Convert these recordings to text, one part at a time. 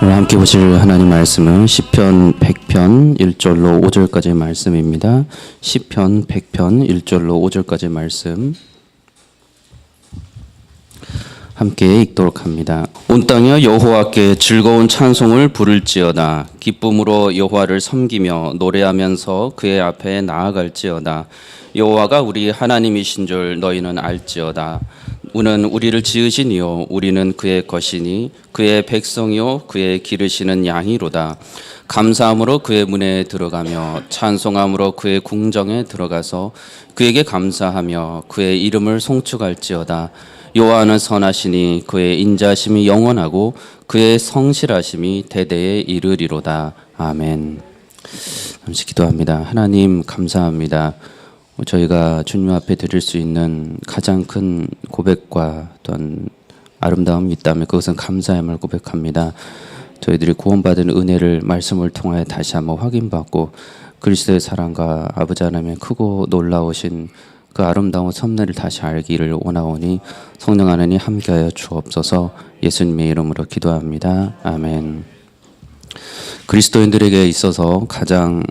오늘 함께 보실 하나님 말씀은 시편 100편 1절로 5절까지의 말씀입니다. 시편 100편 1절로 5절까지의 말씀 함께 읽도록 합니다. 온 땅이여 여호와께 즐거운 찬송을 부를지어다. 기쁨으로 여호와를 섬기며 노래하면서 그의 앞에 나아갈지어다. 여호와가 우리 하나님이신 줄 너희는 알지어다. 우는 우리를 지으신 이요 우리는 그의 것이니 그의 백성이요 그의 기르시는 양이로다. 감사함으로 그의 문에 들어가며 찬송함으로 그의 궁정에 들어가서 그에게 감사하며 그의 이름을 송축할지어다. 여호와는 선하시니 그의 인자심이 영원하고 그의 성실하심이 대대에 이르리로다. 아멘. 잠시 기도합니다. 하나님 감사합니다. 저희가 주님 앞에 드릴 수 있는 가장 큰 고백과 또한 아름다움이 있다면 그것은 감사함을 고백합니다. 저희들이 구원받은 은혜를 말씀을 통하여 다시 한번 확인받고 그리스도의 사랑과 아버지 하나님의 크고 놀라우신 그 아름다운 섭리를 다시 알기를 원하오니 성령 하나님 함께하여 주옵소서 예수님의 이름으로 기도합니다. 아멘. 그리스도인들에게 있어서 가장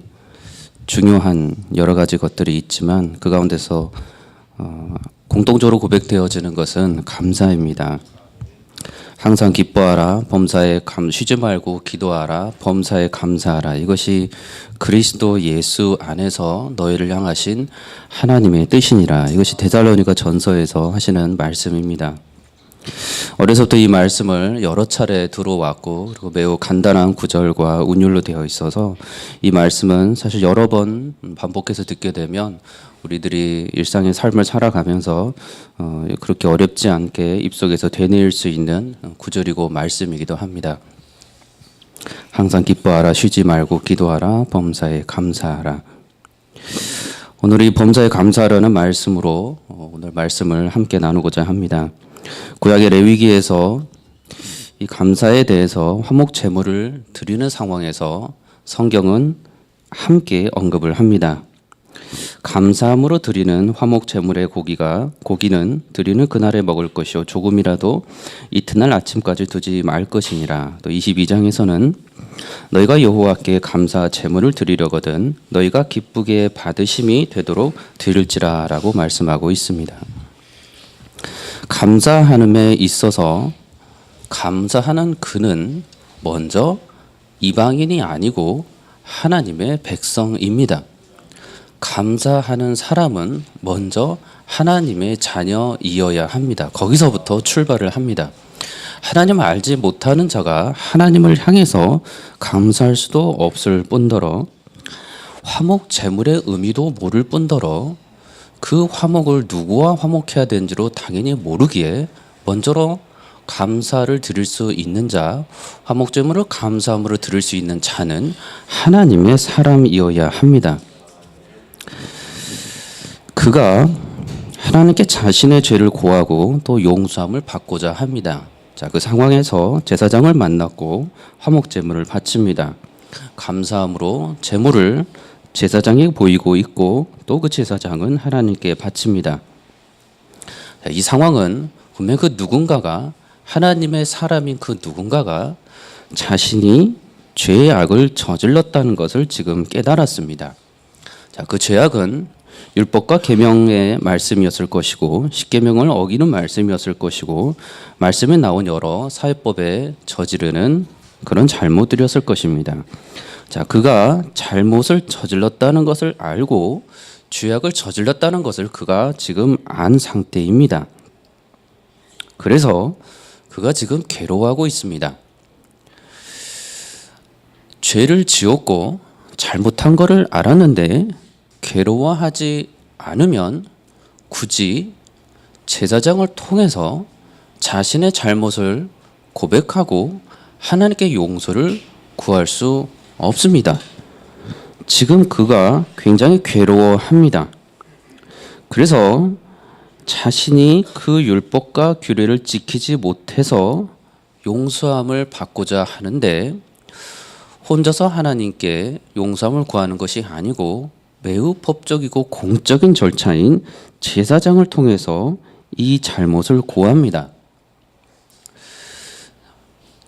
중요한 여러 가지 것들이 있지만 그 가운데서 어, 공동적으로 고백되어지는 것은 감사입니다. 항상 기뻐하라 범사에 감 쉬지 말고 기도하라 범사에 감사하라 이것이 그리스도 예수 안에서 너희를 향하신 하나님의 뜻이니라 이것이 데살로니가 전서에서 하시는 말씀입니다. 어려서부터 이 말씀을 여러 차례 들어왔고 그리고 매우 간단한 구절과 운율로 되어 있어서 이 말씀은 사실 여러 번 반복해서 듣게 되면 우리들이 일상의 삶을 살아가면서 어, 그렇게 어렵지 않게 입속에서 되뇌일 수 있는 구절이고 말씀이기도 합니다. 항상 기뻐하라 쉬지 말고 기도하라 범사에 감사하라. 오늘 이 범사에 감사하라는 말씀으로 어, 오늘 말씀을 함께 나누고자 합니다. 구약의 레위기에서 이 감사에 대해서 화목 제물을 드리는 상황에서 성경은 함께 언급을 합니다. 감사함으로 드리는 화목 제물의 고기가 고기는 드리는 그날에 먹을 것이요 조금이라도 이튿날 아침까지 두지 말 것이니라. 또 22장에서는 너희가 여호와께 감사 제물을 드리려거든 너희가 기쁘게 받으심이 되도록 드릴지라라고 말씀하고 있습니다. 감사함에 있어서 감사하는 그는 먼저 이방인이 아니고 하나님의 백성입니다. 감사하는 사람은 먼저 하나님의 자녀이어야 합니다. 거기서부터 출발을 합니다. 하나님을 알지 못하는 자가 하나님을 향해서 감사할 수도 없을 뿐더러 화목 제물의 의미도 모를 뿐더러 그 화목을 누구와 화목해야 되는지로 당연히 모르기에 먼저로 감사를 드릴 수 있는 자, 화목제물을 감사함으로 드릴 수 있는 자는 하나님의 사람이어야 합니다. 그가 하나님께 자신의 죄를 고하고 또 용서함을 받고자 합니다. 자, 그 상황에서 제사장을 만났고 화목제물을 바칩니다. 감사함으로 제물을 제사장이 보이고 있고 또 그 제사장은 하나님께 바칩니다. 이 상황은 분명 그 누군가가 하나님의 사람인 그 누군가가 자신이 죄악을 저질렀다는 것을 지금 깨달았습니다. 자, 그 죄악은 율법과 계명의 말씀이었을 것이고 십계명을 어기는 말씀이었을 것이고 말씀에 나온 여러 사회법에 저지르는 그런 잘못들이었을 것입니다. 자, 그가 잘못을 저질렀다는 것을 알고 죄악을 저질렀다는 것을 그가 지금 안 상태입니다. 그래서 그가 지금 괴로워하고 있습니다. 죄를 지었고 잘못한 것을 알았는데 괴로워하지 않으면 굳이 제사장을 통해서 자신의 잘못을 고백하고 하나님께 용서를 구할 수 없습니다. 지금 그가 굉장히 괴로워합니다. 그래서 자신이 그 율법과 규례를 지키지 못해서 용서함을 받고자 하는데 혼자서 하나님께 용서함을 구하는 것이 아니고 매우 법적이고 공적인 절차인 제사장을 통해서 이 잘못을 고합니다.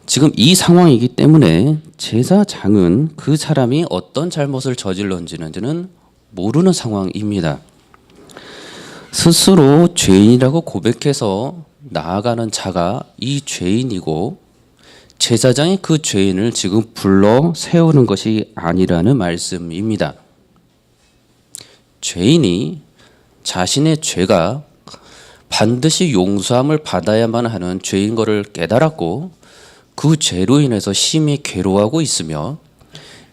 지금 이 상황이기 때문에 제사장은 그 사람이 어떤 잘못을 저질렀는지는 모르는 상황입니다. 스스로 죄인이라고 고백해서 나아가는 자가 이 죄인이고 제사장이 그 죄인을 지금 불러 세우는 것이 아니라는 말씀입니다. 죄인이 자신의 죄가 반드시 용서함을 받아야만 하는 죄인 것을 깨달았고 그 죄로 인해서 심히 괴로워하고 있으며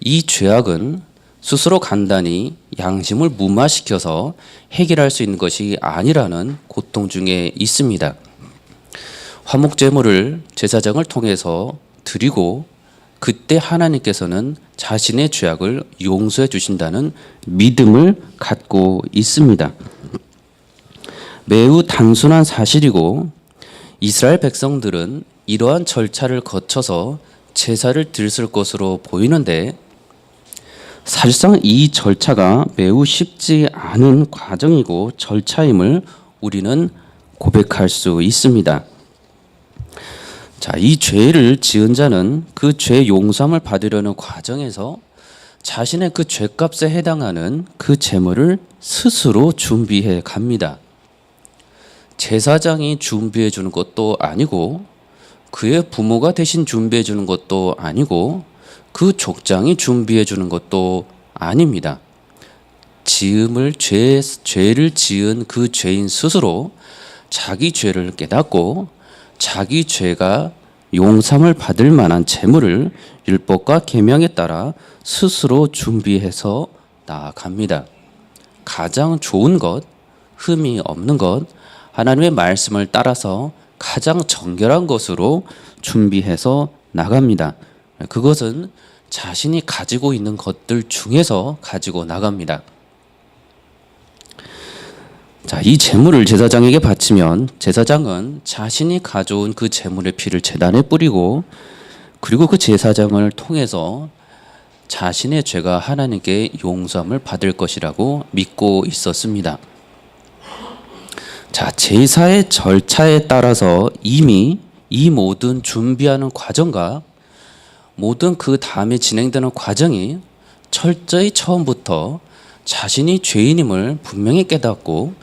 이 죄악은 스스로 간단히 양심을 무마시켜서 해결할 수 있는 것이 아니라는 고통 중에 있습니다. 화목 제물을 제사장을 통해서 드리고 그때 하나님께서는 자신의 죄악을 용서해 주신다는 믿음을 갖고 있습니다. 매우 단순한 사실이고 이스라엘 백성들은 이러한 절차를 거쳐서 제사를 드렸을 것으로 보이는데 사실상 이 절차가 매우 쉽지 않은 과정이고 절차임을 우리는 고백할 수 있습니다. 자, 이 죄를 지은 자는 그 죄 용서함을 받으려는 과정에서 자신의 그 죄값에 해당하는 그 재물을 스스로 준비해 갑니다. 제사장이 준비해 주는 것도 아니고 그의 부모가 대신 준비해 주는 것도 아니고 그 족장이 준비해 주는 것도 아닙니다. 지음을 죄 죄를 지은 그 죄인 스스로 자기 죄를 깨닫고 자기 죄가 용삼을 받을 만한 재물을 율법과 계명에 따라 스스로 준비해서 나아갑니다. 가장 좋은 것, 흠이 없는 것, 하나님의 말씀을 따라서 가장 정결한 것으로 준비해서 나갑니다. 그것은 자신이 가지고 있는 것들 중에서 가지고 나갑니다. 자, 이 재물을 제사장에게 바치면 제사장은 자신이 가져온 그 재물의 피를 제단에 뿌리고 그리고 그 제사장을 통해서 자신의 죄가 하나님께 용서함을 받을 것이라고 믿고 있었습니다. 자, 제사의 절차에 따라서 이미 이 모든 준비하는 과정과 모든 그 다음에 진행되는 과정이 철저히 처음부터 자신이 죄인임을 분명히 깨닫고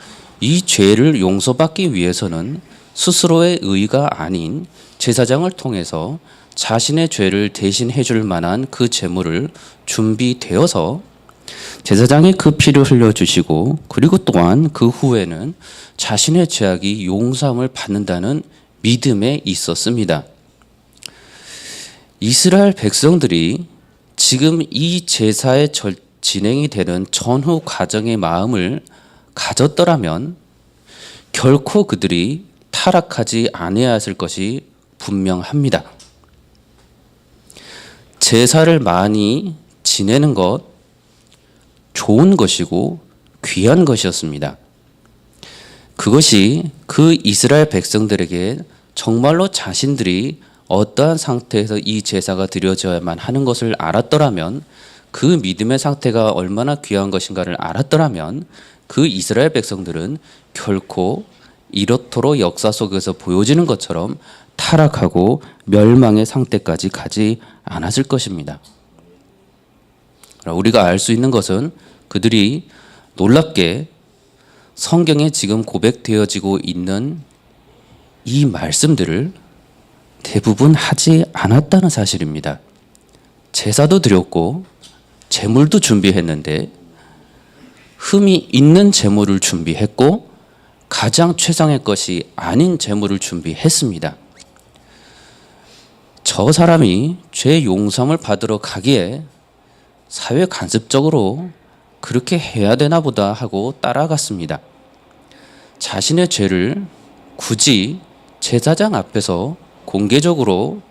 이 죄를 용서받기 위해서는 스스로의 의가 아닌 제사장을 통해서 자신의 죄를 대신해 줄 만한 그 재물을 준비되어서 제사장이 그 피를 흘려 주시고 그리고 또한 그 후에는 자신의 죄악이 용서함을 받는다는 믿음에 있었습니다. 이스라엘 백성들이 지금 이 제사의 절, 진행이 되는 전후 과정의 마음을 가졌더라면 결코 그들이 타락하지 아니하였을 것이 분명합니다. 제사를 많이 지내는 것 좋은 것이고 귀한 것이었습니다. 그것이 그 이스라엘 백성들에게 정말로 자신들이 어떠한 상태에서 이 제사가 드려져야만 하는 것을 알았더라면 그 믿음의 상태가 얼마나 귀한 것인가를 알았더라면 그 이스라엘 백성들은 결코 이렇도록 역사 속에서 보여지는 것처럼 타락하고 멸망의 상태까지 가지 않았을 것입니다. 우리가 알 수 있는 것은 그들이 놀랍게 성경에 지금 고백되어지고 있는 이 말씀들을 대부분 하지 않았다는 사실입니다. 제사도 드렸고 재물도 준비했는데 흠이 있는 재물을 준비했고 가장 최상의 것이 아닌 재물을 준비했습니다. 저 사람이 죄 용서함을 받으러 가기에 사회 간섭적으로 그렇게 해야 되나 보다 하고 따라갔습니다. 자신의 죄를 굳이 제사장 앞에서 공개적으로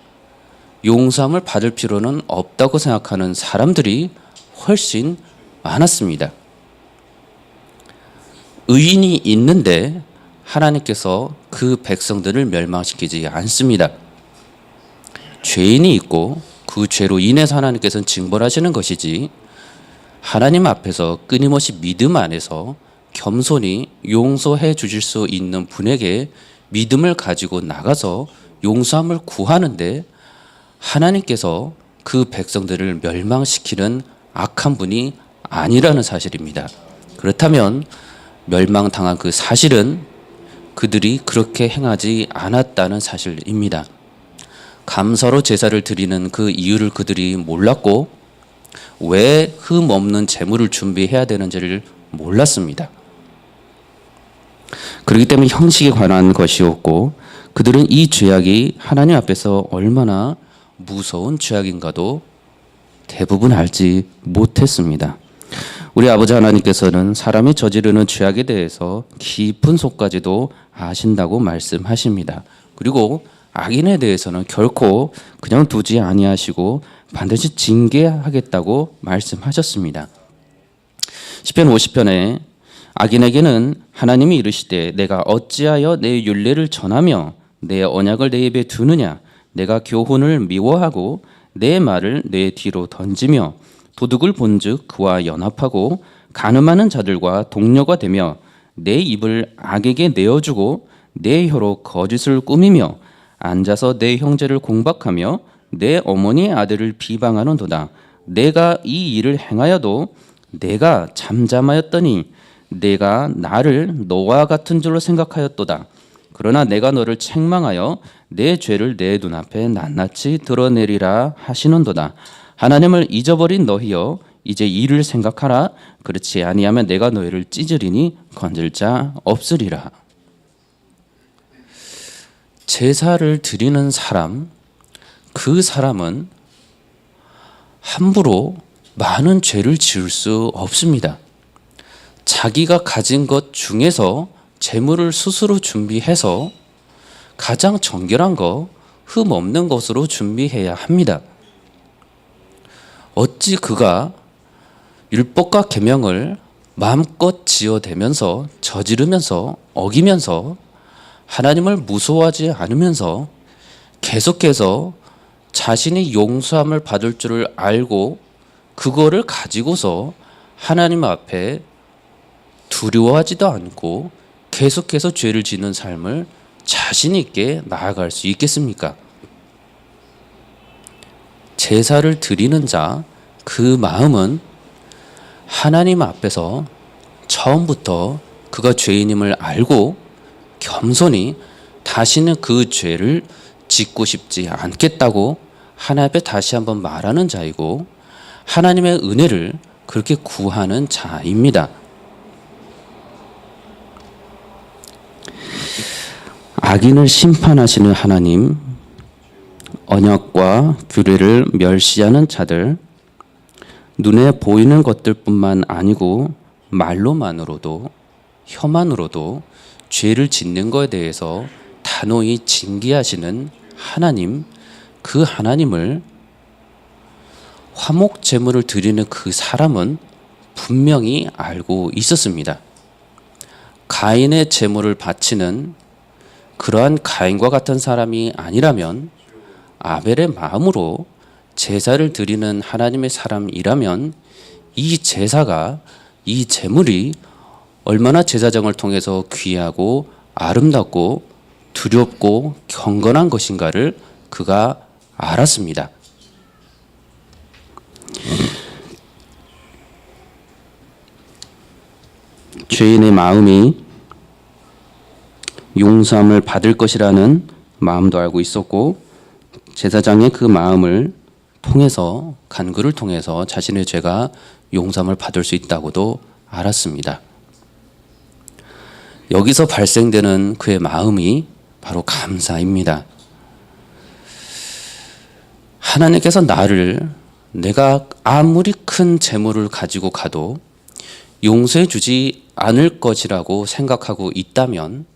용서함을 받을 필요는 없다고 생각하는 사람들이 훨씬 많았습니다. 의인이 있는데 하나님께서 그 백성들을 멸망시키지 않습니다. 죄인이 있고 그 죄로 인해서 하나님께서는 징벌하시는 것이지 하나님 앞에서 끊임없이 믿음 안에서 겸손히 용서해 주실 수 있는 분에게 믿음을 가지고 나가서 용서함을 구하는데 하나님께서 그 백성들을 멸망시키는 악한 분이 아니라는 사실입니다. 그렇다면 멸망당한 그 사실은 그들이 그렇게 행하지 않았다는 사실입니다. 감사로 제사를 드리는 그 이유를 그들이 몰랐고 왜 흠 없는 제물을 준비해야 되는지를 몰랐습니다. 그렇기 때문에 형식에 관한 것이었고 그들은 이 죄악이 하나님 앞에서 얼마나 무서운 죄악인가도 대부분 알지 못했습니다. 우리 아버지 하나님께서는 사람이 저지르는 죄악에 대해서 깊은 속까지도 아신다고 말씀하십니다. 그리고 악인에 대해서는 결코 그냥 두지 아니하시고 반드시 징계하겠다고 말씀하셨습니다. 시편 50편에 악인에게는 하나님이 이르시되 내가 어찌하여 내 윤례를 전하며 내 언약을 내 입에 두느냐 내가 교훈을 미워하고 내 말을 내 뒤로 던지며 도둑을 본즉 그와 연합하고 가늠하는 자들과 동료가 되며 내 입을 악에게 내어주고 내 혀로 거짓을 꾸미며 앉아서 내 형제를 공박하며 내 어머니의 아들을 비방하는도다. 내가 이 일을 행하여도 내가 잠잠하였더니 내가 나를 너와 같은 줄로 생각하였도다. 그러나 내가 너를 책망하여 내 죄를 내 눈앞에 낱낱이 드러내리라 하시는도다. 하나님을 잊어버린 너희여 이제 이를 생각하라. 그렇지 아니하면 내가 너희를 찢으리니 건질 자 없으리라. 제사를 드리는 사람 그 사람은 함부로 많은 죄를 지을 수 없습니다. 자기가 가진 것 중에서 재물을 스스로 준비해서 가장 정결한 거, 흠 없는 것으로 준비해야 합니다. 어찌 그가 율법과 계명을 마음껏 지어대면서 저지르면서 어기면서 하나님을 무서워하지 않으면서 계속해서 자신이 용서함을 받을 줄을 알고 그거를 가지고서 하나님 앞에 두려워하지도 않고 계속해서 죄를 짓는 삶을 자신 있게 나아갈 수 있겠습니까? 제사를 드리는 자, 그 마음은 하나님 앞에서 처음부터 그가 죄인임을 알고 겸손히 다시는 그 죄를 짓고 싶지 않겠다고 하나님 앞에 다시 한번 말하는 자이고 하나님의 은혜를 그렇게 구하는 자입니다. 악인을 심판하시는 하나님, 언약과 규례를 멸시하는 자들, 눈에 보이는 것들뿐만 아니고 말로만으로도 혀만으로도 죄를 짓는 것에 대해서 단호히 징계하시는 하나님, 그 하나님을 화목 제물을 드리는 그 사람은 분명히 알고 있었습니다. 가인의 제물을 바치는 그러한 가인과 같은 사람이 아니라면 아벨의 마음으로 제사를 드리는 하나님의 사람이라면 이 제사가 이 제물이 얼마나 제사장을 통해서 귀하고 아름답고 두렵고 경건한 것인가를 그가 알았습니다. 죄인의 마음이 용서함을 받을 것이라는 마음도 알고 있었고 제사장의 그 마음을 통해서 간구를 통해서 자신의 죄가 용서함을 받을 수 있다고도 알았습니다. 여기서 발생되는 그의 마음이 바로 감사입니다. 하나님께서 나를 내가 아무리 큰 재물을 가지고 가도 용서해 주지 않을 것이라고 생각하고 있다면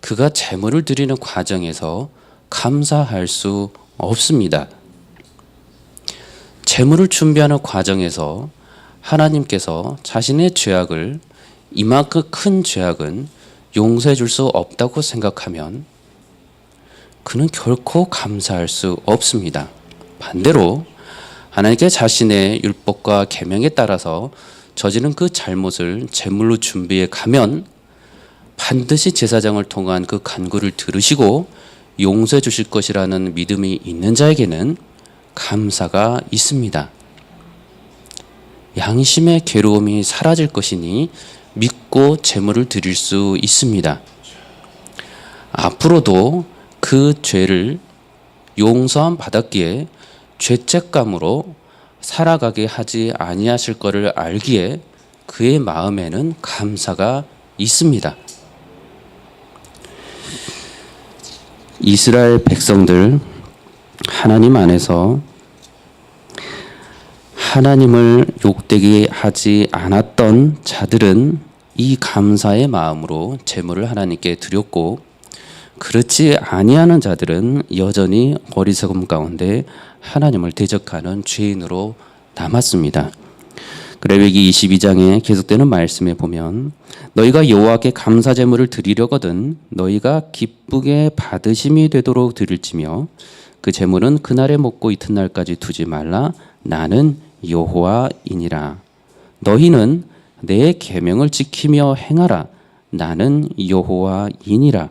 그가 재물을 드리는 과정에서 감사할 수 없습니다. 재물을 준비하는 과정에서 하나님께서 자신의 죄악을 이만큼 큰 죄악은 용서해 줄 수 없다고 생각하면 그는 결코 감사할 수 없습니다. 반대로 하나님께 자신의 율법과 계명에 따라서 저지른 그 잘못을 제물로 준비해 가면 반드시 제사장을 통한 그 간구를 들으시고 용서해 주실 것이라는 믿음이 있는 자에게는 감사가 있습니다. 양심의 괴로움이 사라질 것이니 믿고 제물을 드릴 수 있습니다. 앞으로도 그 죄를 용서함 받았기에 죄책감으로 살아가게 하지 아니하실 것을 알기에 그의 마음에는 감사가 있습니다. 이스라엘 백성들 하나님 안에서 하나님을 욕되게 하지 않았던 자들은 이 감사의 마음으로 제물을 하나님께 드렸고 그렇지 아니하는 자들은 여전히 어리석음 가운데 하나님을 대적하는 죄인으로 남았습니다. 그레위기 22장에 계속되는 말씀에 보면 너희가 여호와께 감사 제물을 드리려거든 너희가 기쁘게 받으심이 되도록 드릴지며 그 제물은 그날에 먹고 이튿날까지 두지 말라 나는 여호와이니라 너희는 내 계명을 지키며 행하라. 나는 여호와이니라.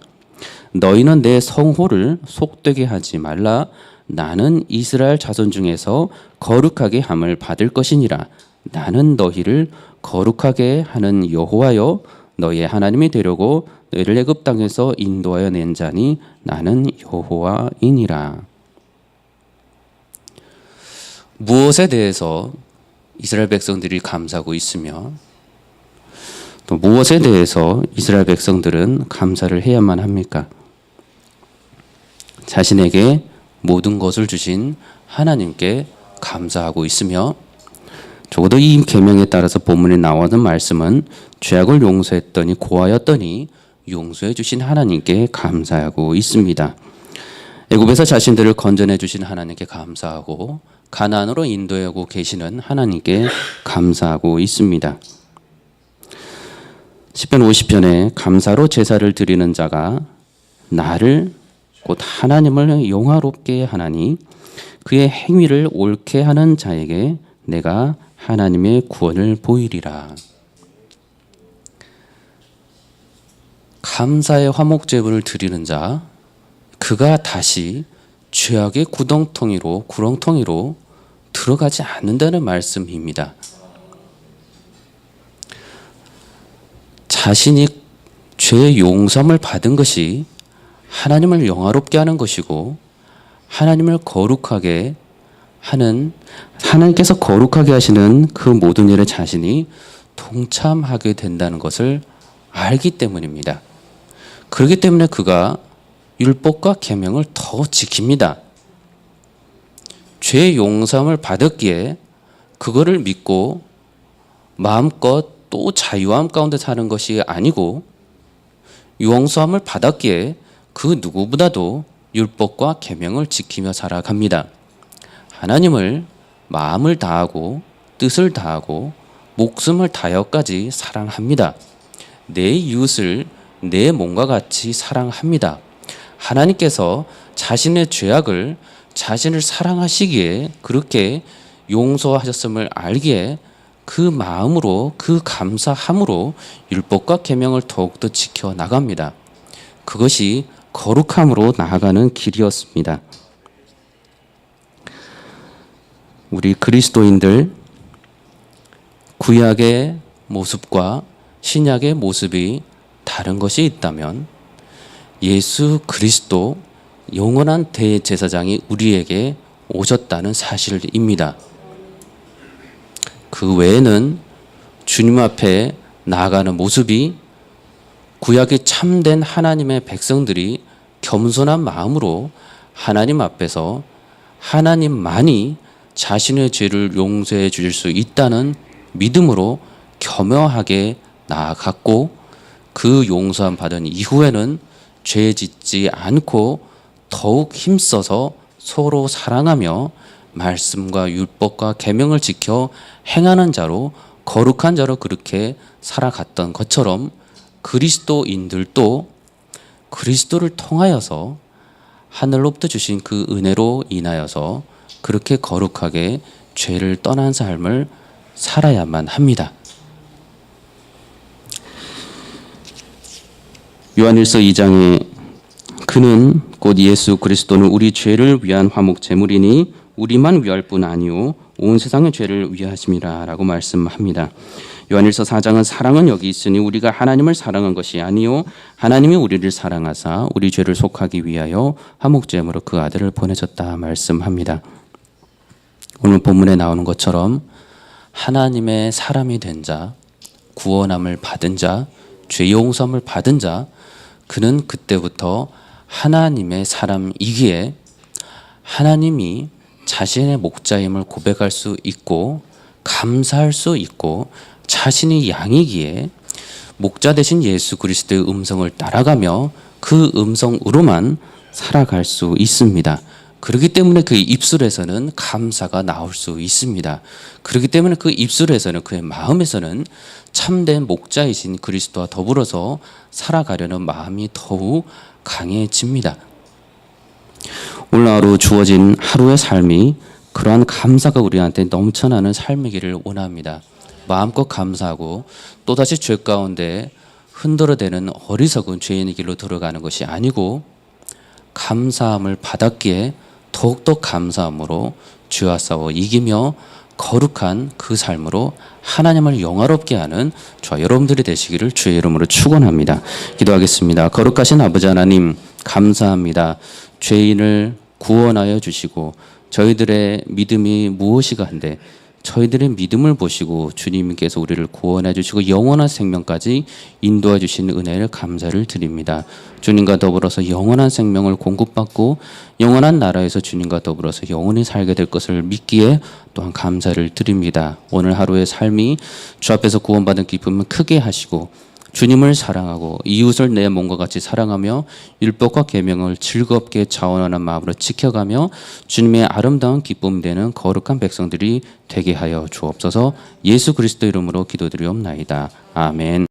너희는 내 성호를 속되게 하지 말라. 나는 이스라엘 자손 중에서 거룩하게 함을 받을 것이니라. 나는 너희를 거룩하게 하는 여호와여 너희의 하나님이 되려고 너희를 애굽 땅에서 인도하여 낸 자니 나는 여호와이니라. 무엇에 대해서 이스라엘 백성들이 감사하고 있으며 또 무엇에 대해서 이스라엘 백성들은 감사를 해야만 합니까? 자신에게 모든 것을 주신 하나님께 감사하고 있으며 적어도 이 계명에 따라서 본문에 나오는 말씀은 죄악을 용서했더니 고하였더니 용서해 주신 하나님께 감사하고 있습니다. 애굽에서 자신들을 건져내 주신 하나님께 감사하고 가나안으로 인도하고 계시는 하나님께 감사하고 있습니다. 10편 50편에 감사로 제사를 드리는 자가 나를 곧 하나님을 영화롭게 하나니 그의 행위를 옳게 하는 자에게 내가 하나님의 구원을 보이리라. 감사의 화목 제물을 드리는 자 그가 다시 죄악의 구덩텅이로 구렁텅이로 들어가지 않는다는 말씀입니다. 자신이 죄 용서를 받은 것이 하나님을 영화롭게 하는 것이고 하나님을 거룩하게 하는 하나님께서 거룩하게 하시는 그 모든 일에 자신이 동참하게 된다는 것을 알기 때문입니다. 그렇기 때문에 그가 율법과 계명을 더 지킵니다. 죄 용서함을 받았기에 그거를 믿고 마음껏 또 자유함 가운데 사는 것이 아니고 용서함을 받았기에 그 누구보다도 율법과 계명을 지키며 살아갑니다. 하나님을 마음을 다하고 뜻을 다하고 목숨을 다하여까지 사랑합니다. 내 이웃을 내 몸과 같이 사랑합니다. 하나님께서 자신의 죄악을 자신을 사랑하시기에 그렇게 용서하셨음을 알기에 그 마음으로 그 감사함으로 율법과 계명을 더욱더 지켜 나갑니다. 그것이 거룩함으로 나아가는 길이었습니다. 우리 그리스도인들 구약의 모습과 신약의 모습이 다른 것이 있다면 예수 그리스도 영원한 대제사장이 우리에게 오셨다는 사실입니다. 그 외에는 주님 앞에 나아가는 모습이 구약의 참된 하나님의 백성들이 겸손한 마음으로 하나님 앞에서 하나님만이 자신의 죄를 용서해 주실 수 있다는 믿음으로 겸허하게 나아갔고 그 용서함 받은 이후에는 죄 짓지 않고 더욱 힘써서 서로 사랑하며 말씀과 율법과 계명을 지켜 행하는 자로 거룩한 자로 그렇게 살아갔던 것처럼 그리스도인들도 그리스도를 통하여서 하늘로부터 주신 그 은혜로 인하여서 그렇게 거룩하게 죄를 떠난 삶을 살아야만 합니다. 요한일서 2장에 그는 곧 예수 그리스도는 우리 죄를 위한 화목 제물이니 우리만 위할 뿐 아니요 온 세상의 죄를 위하심이라라고 말씀합니다. 요한일서 4장은 사랑은 여기 있으니 우리가 하나님을 사랑한 것이 아니요 하나님이 우리를 사랑하사 우리 죄를 속하기 위하여 화목제물로 그 아들을 보내셨다 말씀합니다. 오늘 본문에 나오는 것처럼 하나님의 사람이 된 자, 구원함을 받은 자, 죄 용서함을 받은 자, 그는 그때부터 하나님의 사람이기에 하나님이 자신의 목자임을 고백할 수 있고 감사할 수 있고 자신이 양이기에 목자 대신 예수 그리스도의 음성을 따라가며 그 음성으로만 살아갈 수 있습니다. 그렇기 때문에 그의 입술에서는 감사가 나올 수 있습니다. 그렇기 때문에 그 입술에서는 그의 마음에서는 참된 목자이신 그리스도와 더불어서 살아가려는 마음이 더욱 강해집니다. 오늘 하루 주어진 하루의 삶이 그러한 감사가 우리한테 넘쳐나는 삶이기를 원합니다. 마음껏 감사하고 또다시 죄 가운데 흔들어대는 어리석은 죄인의 길로 들어가는 것이 아니고 감사함을 받았기에 더욱더 감사함으로 죄와 싸워 이기며 거룩한 그 삶으로 하나님을 영화롭게 하는 저와 여러분들이 되시기를 주의 이름으로 축원합니다. 기도하겠습니다. 거룩하신 아버지 하나님 감사합니다. 죄인을 구원하여 주시고 저희들의 믿음이 무엇이가 한데 저희들의 믿음을 보시고 주님께서 우리를 구원해 주시고 영원한 생명까지 인도해 주신 은혜를 감사를 드립니다. 주님과 더불어서 영원한 생명을 공급받고 영원한 나라에서 주님과 더불어서 영원히 살게 될 것을 믿기에 또한 감사를 드립니다. 오늘 하루의 삶이 주 앞에서 구원받은 기쁨을 크게 하시고 주님을 사랑하고 이웃을 내 몸과 같이 사랑하며 율법과 계명을 즐겁게 자원하는 마음으로 지켜가며 주님의 아름다운 기쁨 되는 거룩한 백성들이 되게 하여 주옵소서. 예수 그리스도 이름으로 기도드리옵나이다. 아멘.